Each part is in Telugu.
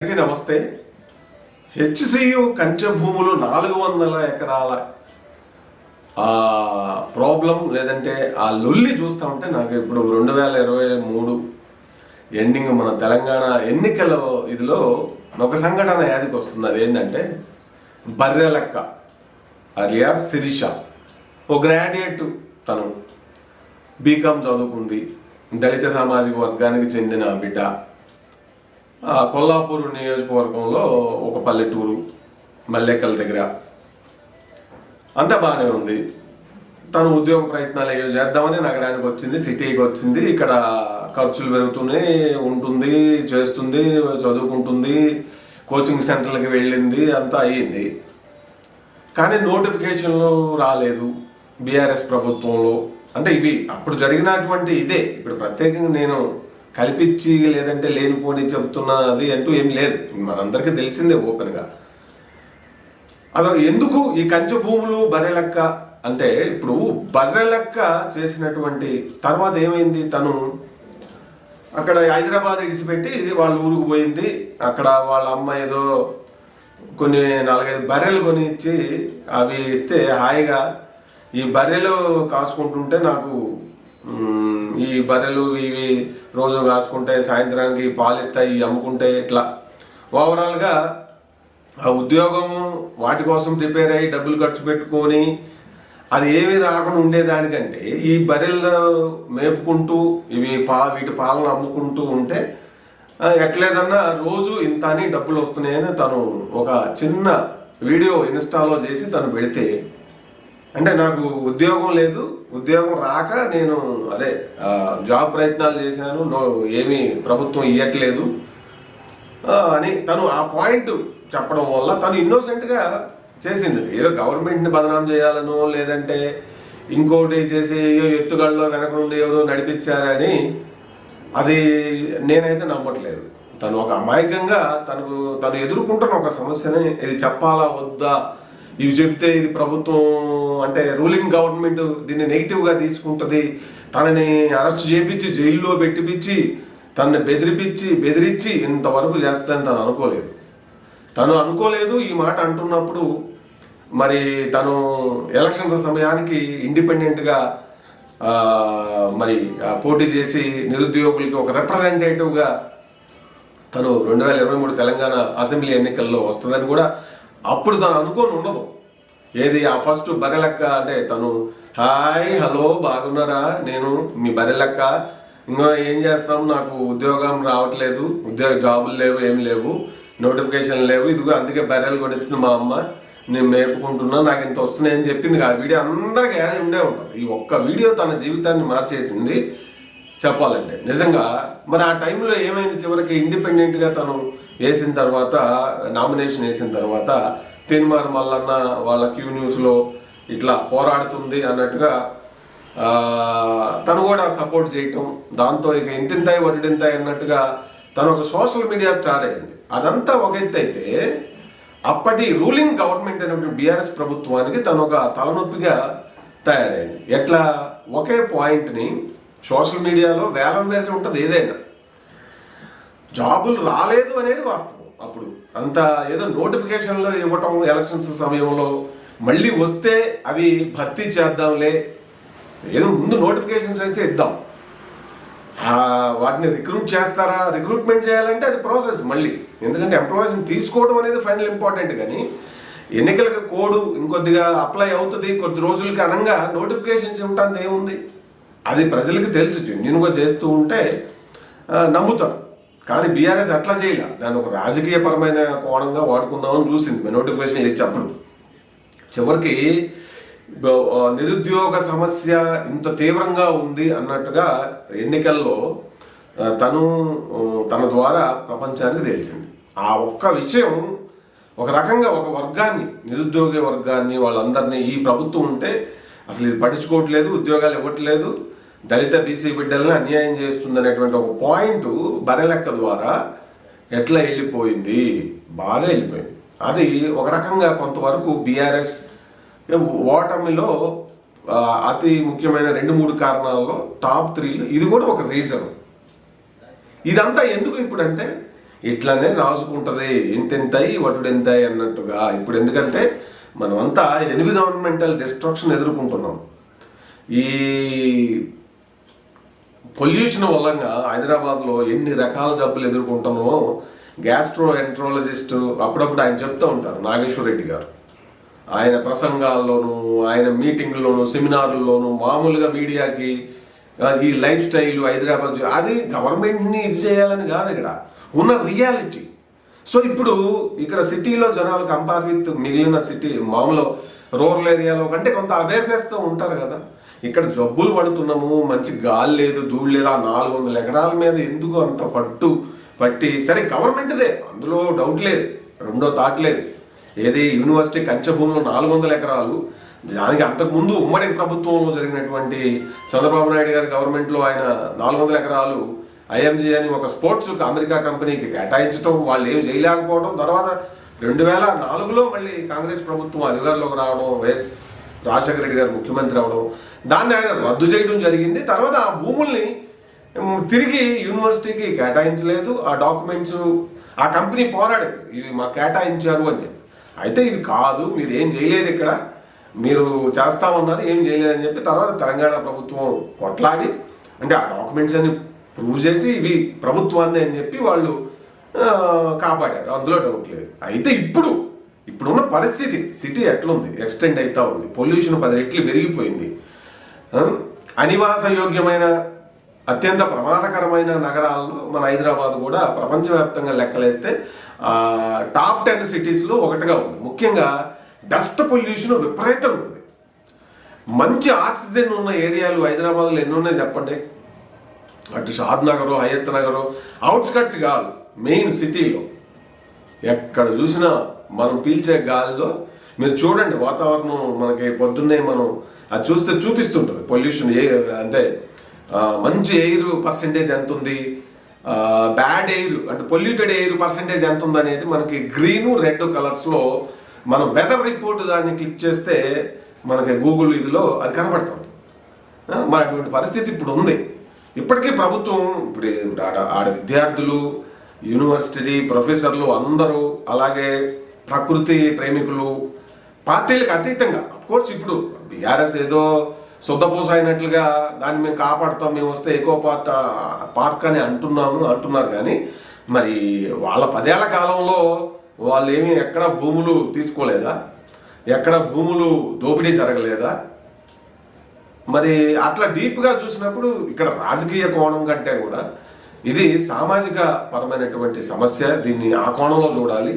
అందరికీ నమస్తే హెచ్సియు కంచె భూములు నాలుగు వందల ఎకరాల ప్రాబ్లం లేదంటే ఆ లొల్లి చూస్తూ ఉంటే నాకు ఇప్పుడు రెండు వేల ఇరవై మూడు ఎండింగ్ మన తెలంగాణ ఎన్నికల ఇదిలో ఒక సంఘటన యాదికి వస్తుంది. అది ఏంటంటే బర్రెలక్క అలియా శిరీష ఓ గ్రాడ్యుయేట్ తను బీకామ్ చదువుకుంది దళిత సామాజిక వర్గానికి చెందిన బిడ్డ. కొల్లాపూర్ నియోజకవర్గంలో ఒక పల్లెటూరు మల్లెక్కల దగ్గర. అంతా బాగానే ఉంది. తను ఉద్యోగ ప్రయత్నాలు ఏవో చేద్దామని నగరానికి వచ్చింది సిటీకి వచ్చింది. ఇక్కడ ఖర్చులు పెరుగుతూనే ఉంటుంది చేస్తుంది చదువుకుంటుంది కోచింగ్ సెంటర్లకి వెళ్ళింది అంతా అయ్యింది. కానీ నోటిఫికేషన్లు రాలేదు బీఆర్ఎస్ ప్రభుత్వంలో. అంటే ఇవి అప్పుడు జరిగినటువంటి ఇదే. ఇప్పుడు ప్రత్యేకంగా నేను కల్పించి లేదంటే లేనిపోని చెప్తున్నది అంటూ ఏం లేదు. మనందరికీ తెలిసిందే ఓపెన్గా. అదో ఎందుకు ఈ కంచె భూములు బర్రె లెక్క అంటే ఇప్పుడు బర్రె లెక్క చేసినటువంటి తర్వాత ఏమైంది తను? అక్కడ హైదరాబాద్ ఇడిచిపెట్టి వాళ్ళ ఊరికి పోయింది. అక్కడ వాళ్ళ అమ్మ ఏదో కొన్ని నాలుగైదు బర్రెలు కొని ఇచ్చి అవి ఇస్తే హాయిగా ఈ బర్రెలు కాసుకుంటుంటే నాకు ఈ బర్రెలు ఇవి రోజు కాసుకుంటే సాయంత్రానికి పాలిస్తాయి అమ్ముకుంటే ఇట్లా. ఓవరాల్గా ఆ ఉద్యోగం వాటి కోసం ప్రిపేర్ అయ్యి డబ్బులు ఖర్చు పెట్టుకొని అది ఏమీ రాకుండా ఉండేదానికంటే ఈ బర్రెలు మేపుకుంటూ ఇవి పా వీటి పాలన అమ్ముకుంటూ ఉంటే ఎట్లేదన్నా రోజు ఇంత అని డబ్బులు వస్తున్నాయని తను ఒక చిన్న వీడియో ఇన్స్టాలో చేసి తను పెడితే అంటే నాకు ఉద్యోగం లేదు ఉద్యోగం రాక నేను అదే జాబ్ ప్రయత్నాలు చేశాను నో ఏమీ ప్రభుత్వం ఇవ్వట్లేదు అని తను ఆ పాయింట్ చెప్పడం వల్ల తను ఇన్నోసెంట్గా చేసింది. ఏదో గవర్నమెంట్ని బదనాం చేయాలనో లేదంటే ఇంకోటి చేసి ఏదో ఎత్తుగడలో వెనక నుండి ఏదో నడిపించారని అది నేనైతే నమ్మట్లేదు. తను ఒక అమాయకంగా తనకు తను ఎదుర్కొంటున్న ఒక సమస్యని ఇది చెప్పాలా వద్దా ఇవి చెప్తే ఇది ప్రభుత్వం అంటే రూలింగ్ గవర్నమెంట్ దీన్ని నెగిటివ్గా తీసుకుంటుంది. తనని అరెస్ట్ చేపించి జైల్లో పెట్టిపించి తనని బెదిరిపించి బెదిరించి ఇంతవరకు చేస్తుందని తను అనుకోలేదు. తను అనుకోలేదు ఈ మాట అంటున్నప్పుడు మరి తను ఎలక్షన్స్ సమయానికి ఇండిపెండెంట్గా మరి పోటీ చేసి నిరుద్యోగులకి ఒక రిప్రజెంటేటివ్గా తను రెండు వేల ఇరవై మూడు తెలంగాణ అసెంబ్లీ ఎన్నికల్లో వస్తుందని కూడా అప్పుడు తను అనుకోని ఉండదు. ఏది ఆ ఫస్ట్ బరెలెక్క అంటే తను హాయ్ హలో బాగున్నారా? నేను మీ బరెలెక్క ఇంకా ఏం చేస్తాం? నాకు ఉద్యోగం రావట్లేదు. ఉద్యోగ జాబులు లేవు ఏం లేవు. నోటిఫికేషన్ లేవు. ఇదిగో అందుకే బర్రెలు కొనిచ్చింది మా అమ్మ. నేను మేపుకుంటున్నా నాకు ఇంత వస్తున్నాయని చెప్పింది. ఆ వీడియో అందరికీ ఉండే ఉంటుంది. ఈ ఒక్క వీడియో తన జీవితాన్ని మార్చేసింది చెప్పాలంటే. నిజంగా మరి ఆ టైంలో ఏమైంది? చివరికి ఇండిపెండెంట్గా తను వేసిన తర్వాత నామినేషన్ వేసిన తర్వాత తిన్మార్ మల్లన్న వాళ్ళ క్యూ న్యూస్లో ఇట్లా పోరాడుతుంది అన్నట్టుగా తను కూడా సపోర్ట్ చేయటం దాంతో ఇక ఇంతింతాయి వడ్డింతాయి అన్నట్టుగా తను ఒక సోషల్ మీడియా స్టార్ అయింది. అదంతా ఒక ఎత్తు అయితే అప్పటి రూలింగ్ గవర్నమెంట్ అయినటువంటి బీఆర్ఎస్ ప్రభుత్వానికి తను ఒక తలనొప్పిగా తయారైంది. ఎట్లా? ఒకే పాయింట్ని సోషల్ మీడియాలో వేలం వేసి ఉంటుంది ఏదైనా. జాబులు రాలేదు అనేది వాస్తవం. అప్పుడు అంత ఏదో నోటిఫికేషన్లు ఇవ్వటం ఎలక్షన్స్ సమయంలో మళ్ళీ వస్తే అవి భర్తీ చేద్దాంలే. ఏదో ముందు నోటిఫికేషన్స్ అయితే ఇద్దాం. వాటిని రిక్రూట్ చేస్తారా? రిక్రూట్మెంట్ చేయాలంటే అది ప్రాసెస్ మళ్ళీ. ఎందుకంటే ఎంప్లాయీస్ని తీసుకోవడం అనేది ఫైనల్ ఇంపార్టెంట్ కానీ ఎన్నికలకు కోడ్ ఇంకొద్దిగా అప్లై అవుతుంది కొద్ది రోజులకి అనంగా నోటిఫికేషన్స్ ఇవ్వటానికి ఏముంది? అది ప్రజలకు తెలుసు జెన్యున్గా చేస్తూ ఉంటే నమ్ముతారు. కానీ బీఆర్ఎస్ అట్లా చేయలే. దాన్ని ఒక రాజకీయపరమైన కోణంగా వాడుకుందామని చూసింది. నోటిఫికేషన్ ఇచ్చి అప్పుడు చివరికి నిరుద్యోగ సమస్య ఇంత తీవ్రంగా ఉంది అన్నట్టుగా ఎన్నికల్లో తను తన ద్వారా ప్రపంచానికి తెలిసింది. ఆ ఒక్క విషయం ఒక రకంగా ఒక వర్గాన్ని నిరుద్యోగ వర్గాన్ని వాళ్ళందరినీ ఈ ప్రభుత్వం ఉంటే అసలు ఇది పట్టించుకోవట్లేదు ఉద్యోగాలు ఇవ్వట్లేదు దళిత బీసీ బిడ్డల్ని అన్యాయం చేస్తుంది అనేటువంటి ఒక పాయింట్ బరెలెక్క ద్వారా ఎట్లా వెళ్ళిపోయింది? బాగా వెళ్ళిపోయింది. అది ఒక రకంగా కొంతవరకు బీఆర్ఎస్ ఓటమిలో అతి ముఖ్యమైన రెండు మూడు కారణాల్లో టాప్ త్రీలో ఇది కూడా ఒక రీజన్. ఇదంతా ఎందుకు ఇప్పుడంటే ఇట్లానే రాసుకుంటుంది ఎంతెంతయి వటుడెంతయి అన్నట్టుగా. ఇప్పుడు ఎందుకంటే మనమంతా ఎన్విరాన్మెంటల్ డిస్ట్రక్షన్ ఎదుర్కొంటున్నాం. ఈ పొల్యూషన్ వల్లంగా హైదరాబాద్లో ఎన్ని రకాల జబ్బులు ఎదుర్కొంటున్నామో గ్యాస్ట్రో ఎంట్రాలజిస్ట్ అప్పుడప్పుడు ఆయన చెప్తూ ఉంటారు నాగేశ్వర రెడ్డి గారు. ఆయన ప్రసంగాల్లోనూ ఆయన మీటింగ్లోనూ సెమినార్ల్లోనూ మామూలుగా మీడియాకి ఈ లైఫ్ స్టైల్ హైదరాబాద్ అది గవర్నమెంట్ని ఇది చేయాలని కాదు ఇక్కడ. ఉన్న రియాలిటీ. సో ఇప్పుడు ఇక్కడ సిటీలో జనాలు కంపేర్ విత్ మిగిలిన సిటీ మామూలు రూరల్ ఏరియాలో కంటే కొంత అవేర్నెస్తో ఉంటారు కదా. ఇక్కడ జబ్బులు పడుతున్నాము మంచి గాలి లేదు ధూళి లేదు ఆ నాలుగు వందల ఎకరాల మీద ఎందుకు అంత పట్టు పట్టి? సరే గవర్నమెంట్దే అందులో డౌట్ లేదు రెండో థాట్ లేదు. ఏది యూనివర్సిటీ కంచె భూమిలో నాలుగు వందల ఎకరాలు దానికి అంతకుముందు ఉమ్మడి ప్రభుత్వంలో జరిగినటువంటి చంద్రబాబు నాయుడు గారి గవర్నమెంట్లో ఆయన నాలుగు వందల ఎకరాలు ఐఎంజీ అని ఒక స్పోర్ట్స్ అమెరికా కంపెనీకి కేటాయించడం వాళ్ళు ఏం చేయలేకపోవడం తర్వాత రెండు వేల నాలుగులో మళ్ళీ కాంగ్రెస్ ప్రభుత్వం అధికారంలోకి రావడం వైఎస్ రాజశేఖర రెడ్డి గారు ముఖ్యమంత్రి అవడం దాన్ని ఆయన రద్దు చేయడం జరిగింది. తర్వాత ఆ భూముల్ని తిరిగి యూనివర్సిటీకి కేటాయించలేదు. ఆ డాక్యుమెంట్స్ ఆ కంపెనీ పోరాడేది ఇవి మాకు కేటాయించారు అని చెప్పి. అయితే ఇవి కాదు మీరు ఏం చేయలేదు ఇక్కడ. మీరు చేస్తామన్నారు ఏం చేయలేదని చెప్పి తర్వాత తెలంగాణ ప్రభుత్వం కొట్లాడి అంటే ఆ డాక్యుమెంట్స్ అన్ని ప్రూవ్ చేసి ఇవి ప్రభుత్వాన్ని అని చెప్పి వాళ్ళు కాపాడారు. అందులో డౌట్ లేదు. అయితే ఇప్పుడు ఇప్పుడున్న పరిస్థితి సిటీ ఎట్లుంది? ఎక్స్టెండ్ అవుతా ఉంది. పొల్యూషన్ పది రెట్లు పెరిగిపోయింది. అనివాసయోగ్యమైన అనివాస యోగ్యమైన అత్యంత ప్రమాదకరమైన నగరాల్లో మన హైదరాబాద్ కూడా ప్రపంచవ్యాప్తంగా లెక్కలేస్తే టాప్ టెన్ సిటీస్లో ఒకటిగా ఉంది. ముఖ్యంగా డస్ట్ పొల్యూషన్ విపరీతం ఉంది. మంచి ఆక్సిజన్ ఉన్న ఏరియాలు హైదరాబాద్లో ఎన్ని ఉన్నాయి చెప్పండి? అటు Shadnagar Hayatnagar outskirts కాదు మెయిన్ సిటీలో ఎక్కడ చూసినా మనం పీల్చే గాలిలో మీరు చూడండి వాతావరణం మనకి పొద్దున్నే మనం అది చూస్తే చూపిస్తుంటుంది. పొల్యూషన్ ఏ అంటే మంచి ఎయిర్ పర్సంటేజ్ ఎంత ఉంది? బ్యాడ్ ఎయిర్ అంటే పొల్యూటెడ్ ఎయిర్ పర్సంటేజ్ ఎంత ఉంది అనేది మనకి గ్రీన్ రెడ్ కలర్స్లో మనం వెదర్ రిపోర్ట్ దాన్ని క్లిక్ చేస్తే మనకి గూగుల్ ఇదిలో అది కనబడుతుంది. ఆ, మరి అటువంటి పరిస్థితి ఇప్పుడు ఉంది. ఇప్పటికీ ప్రభుత్వం ఇప్పుడు ఆడ విద్యార్థులు యూనివర్సిటీ ప్రొఫెసర్లు అందరూ అలాగే ప్రకృతి ప్రేమికులు పార్టీలకు అతీతంగా. కోర్స్ ఇప్పుడు బీఆర్ఎస్ ఏదో శుద్ధపూస అయినట్లుగా దాన్ని మేము కాపాడుతాం మేము వస్తే ఎక్కువ పార్ట్ పార్క్ అని అంటున్నాము అంటున్నారు కానీ మరి వాళ్ళ పదేళ్ళ కాలంలో వాళ్ళు ఏమి ఎక్కడ భూములు తీసుకోలేదా? ఎక్కడ భూములు దోపిడీ జరగలేదా? మరి అట్లా డీప్గా చూసినప్పుడు ఇక్కడ రాజకీయ కోణం కంటే కూడా ఇది సామాజిక పరమైనటువంటి సమస్య. దీన్ని ఆ కోణంలో చూడాలి.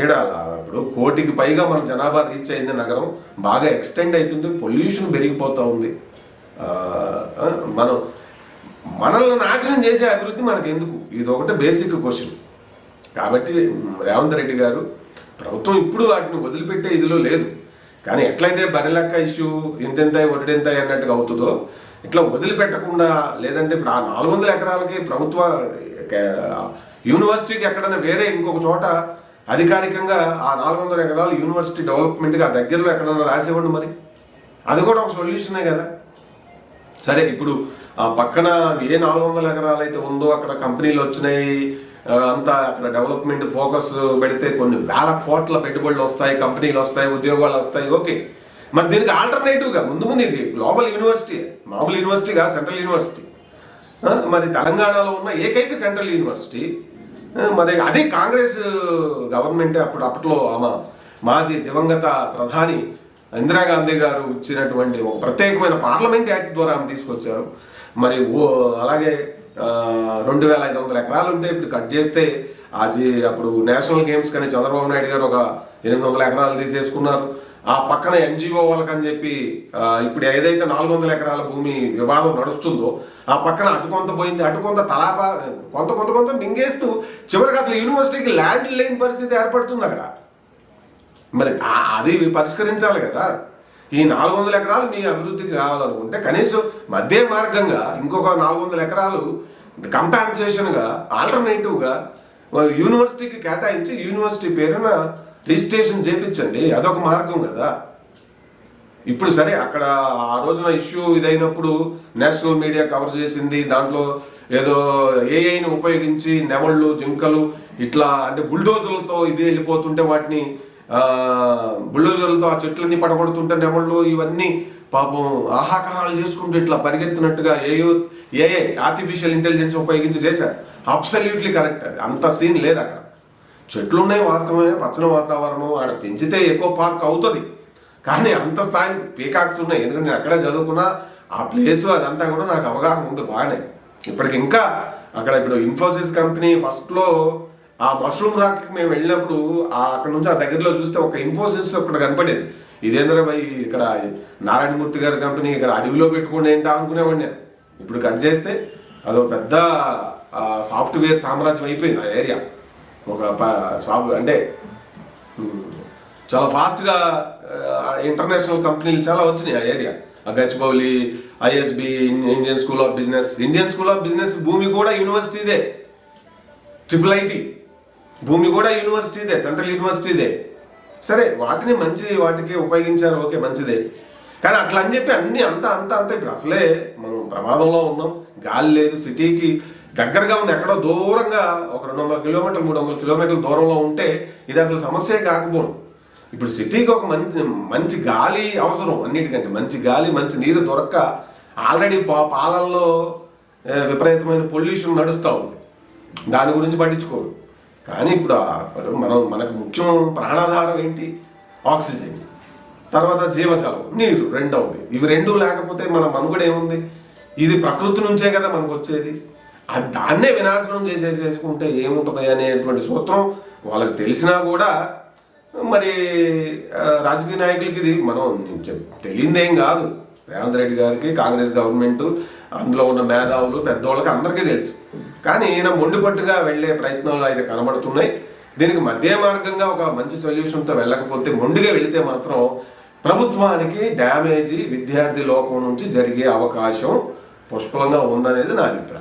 ఈడ ఇప్పుడు కోటికి పైగా మన జనాభా రీచ్ అయింది నగరం బాగా ఎక్స్టెండ్ అవుతుంది పొల్యూషన్ పెరిగిపోతూ ఉంది. మనం మనల్ని నాశనం చేసే అభివృద్ధి మనకు ఎందుకు ఇది ఒకటే బేసిక్ క్వశ్చన్ కాబట్టి రేవంత్ రెడ్డి గారు ప్రభుత్వం ఇప్పుడు వాటిని వదిలిపెట్టే ఇదిలో లేదు. కానీ ఎట్లయితే బరిలెక్క ఇష్యూ ఇంతెంత ఒకటింత అన్నట్టుగా అవుతుందో ఇట్లా వదిలిపెట్టకుండా లేదంటే ఇప్పుడు ఆ నాలుగు వందల ఎకరాలకి ప్రభుత్వ యూనివర్సిటీకి ఎక్కడైనా వేరే ఇంకొక చోట అధికారికంగా ఆ నాలుగు వందల ఎకరాలు యూనివర్సిటీ డెవలప్మెంట్గా దగ్గరలో ఎక్కడన్నా రాసేవ్వండి మరి? అది కూడా ఒక సొల్యూషనే కదా. సరే ఇప్పుడు ఆ పక్కన ఏ నాలుగు వందల ఎకరాలు అయితే ఉందో అక్కడ కంపెనీలు వచ్చినాయి అంతా అక్కడ డెవలప్మెంట్ ఫోకస్ పెడితే కొన్ని వేల కోట్ల పెట్టుబడులు వస్తాయి కంపెనీలు వస్తాయి ఉద్యోగాలు వస్తాయి ఓకే. మరి దీనికి ఆల్టర్నేటివ్గా ముందు ముందు ఇది గ్లోబల్ యూనివర్సిటీ మామూలు యూనివర్సిటీగా సెంట్రల్ యూనివర్సిటీ. మరి తెలంగాణలో ఉన్న ఏకైక సెంట్రల్ యూనివర్సిటీ మరి అదే కాంగ్రెస్ గవర్నమెంటే అప్పుడు అప్పట్లో ఆమె మాజీ దివంగత ప్రధాని ఇందిరాగాంధీ గారు ఇచ్చినటువంటి ఒక ప్రత్యేకమైన పార్లమెంట్ యాక్ట్ ద్వారా ఆమె తీసుకొచ్చారు. మరి ఓ అలాగే రెండు వేల ఐదు వందల ఎకరాలు ఉంటే ఇప్పుడు కట్ చేస్తే అది అప్పుడు నేషనల్ గేమ్స్ కానీ చంద్రబాబు నాయుడు గారు ఒక ఎనిమిది వందల ఎకరాలు తీసేసుకున్నారు. ఆ పక్కన ఎన్జిఓ వాళ్ళకని చెప్పి ఇప్పుడు ఏదైతే నాలుగు వందల ఎకరాల భూమి వివాదం నడుస్తుందో ఆ పక్కన అటు కొంత పోయింది అటు కొంత తలాప కొంత కొంత కొంత మింగేస్తూ చివరికి అసలు యూనివర్సిటీకి ల్యాండ్ లేని పరిస్థితి ఏర్పడుతుంది అక్కడ. మరి అది పరిష్కరించాలి కదా. ఈ నాలుగు వందల ఎకరాలు మీ అభివృద్ధికి కావాలనుకుంటే కనీసం మధ్య మార్గంగా ఇంకొక నాలుగు వందల ఎకరాలు కంపాన్సేషన్గా ఆల్టర్నేటివ్గా యూనివర్సిటీకి కేటాయించి యూనివర్సిటీ పేరున రిజిస్ట్రేషన్ చేయించండి అదొక మార్గం కదా. ఇప్పుడు సరే అక్కడ ఆ రోజున ఇష్యూ ఇదైనప్పుడు నేషనల్ మీడియా కవర్ చేసింది దాంట్లో ఏదో ఏఐని ఉపయోగించి నెమళ్ళు జింకలు ఇట్లా అంటే బుల్డోజర్లతో ఇది వెళ్ళిపోతుంటే వాటిని బుల్డోజర్లతో ఆ చెట్లన్నీ పడగొడుతుంటే నెమళ్ళు ఇవన్నీ పాపం ఆహాకారాలు చేసుకుంటూ ఇట్లా పరిగెత్తినట్టుగా ఏ ఏఐ ఆర్టిఫిషియల్ ఇంటెలిజెన్స్ ఉపయోగించి చేశారు. అబ్సల్యూట్లీ కరెక్ట్ అది. అంత సీన్ లేదు అక్కడ. చెట్లు ఉన్నాయి వాస్తవమే పచ్చని వాతావరణం ఆడ పెంచితే ఎక్కువ పార్క్ అవుతుంది. కానీ అంత స్థాయి పీకాక్స్ ఉన్నాయి. ఎందుకంటే నేను అక్కడే చదువుకున్నా ఆ ప్లేస్ అదంతా కూడా నాకు అవగాహన ఉంది బాగానే. ఇప్పటికి ఇంకా అక్కడ ఇప్పుడు ఇన్ఫోసిస్ కంపెనీ ఫస్ట్లో ఆ మష్రూమ్ రాక్కి మేము వెళ్ళినప్పుడు అక్కడ నుంచి ఆ దగ్గరలో చూస్తే ఒక ఇన్ఫోసిస్ ఒకటి కనపడేది. ఇదేంద్ర భయ్ ఇక్కడ నారాయణమూర్తి గారి కంపెనీ ఇక్కడ అడవిలో పెట్టుకుని ఏంటా అనుకునేవాడిని నేను. ఇప్పుడు కట్ చేస్తే అదో పెద్ద సాఫ్ట్వేర్ సామ్రాజ్యం అయిపోయింది ఆ ఏరియా. ఒక సాఫ్ట్ అంటే చాలా ఫాస్ట్గా ఇంటర్నేషనల్ కంపెనీలు చాలా వచ్చినాయి ఆ ఏరియా. ఆ Gachibowli ISB Indian school of business. Indian school of business భూమి కూడా యూనివర్సిటీదే. Triple IT. భూమి కూడా యూనివర్సిటీదే సెంట్రల్ యూనివర్సిటీదే. సరే వాటిని మంచి వాటికి ఉపయోగించారు ఓకే మంచిదే. కానీ అట్లా అని చెప్పి అన్ని అంత అంత అంత ఇప్పుడు అసలే మనం ప్రమాదంలో ఉన్నాం. గాలి లేదు సిటీకి దగ్గరగా ఉంది ఎక్కడో దూరంగా ఒక రెండు వందల కిలోమీటర్లు మూడు వందల కిలోమీటర్ల దూరంలో ఉంటే ఇది అసలు సమస్యే కాకపోను. ఇప్పుడు సిటీకి ఒక మంచి మంచి గాలి అవసరం అన్నిటికంటే. మంచి గాలి మంచి నీరు దొరక్క ఆల్రెడీ పా పాలల్లో విపరీతమైన పొల్యూషన్ నడుస్తూ ఉంది. దాని గురించి పట్టించుకోరు. కానీ ఇప్పుడు మనం మనకు ముఖ్యం ప్రాణాధారం ఏంటి? ఆక్సిజన్. తర్వాత జీవజలం నీరు రెండవది. ఇవి రెండు లేకపోతే మన మనుగడ ఏముంది? ఇది ప్రకృతి నుంచే కదా మనకు వచ్చేది. దాన్నే వినాశనం చేసేసేసుకుంటే ఏముంటుంది అనేటువంటి సూత్రం వాళ్ళకి తెలిసినా కూడా మరి రాజకీయ నాయకులకి ఇది మనం నేను తెలియందేం కాదు. రేవంత్ రెడ్డి గారికి కాంగ్రెస్ గవర్నమెంట్ అందులో ఉన్న మేధావులు పెద్దవాళ్ళకి అందరికీ తెలుసు. కానీ ఈయన మొండిపట్టుగా వెళ్ళే ప్రయత్నాలు అయితే కనబడుతున్నాయి. దీనికి మధ్య మార్గంగా ఒక మంచి సొల్యూషన్తో వెళ్ళకపోతే మొండిగా వెళితే మాత్రం ప్రభుత్వానికి డ్యామేజీ విద్యార్థి లోకం నుంచి జరిగే అవకాశం పుష్కలంగా ఉందనేది నా అభిప్రాయం.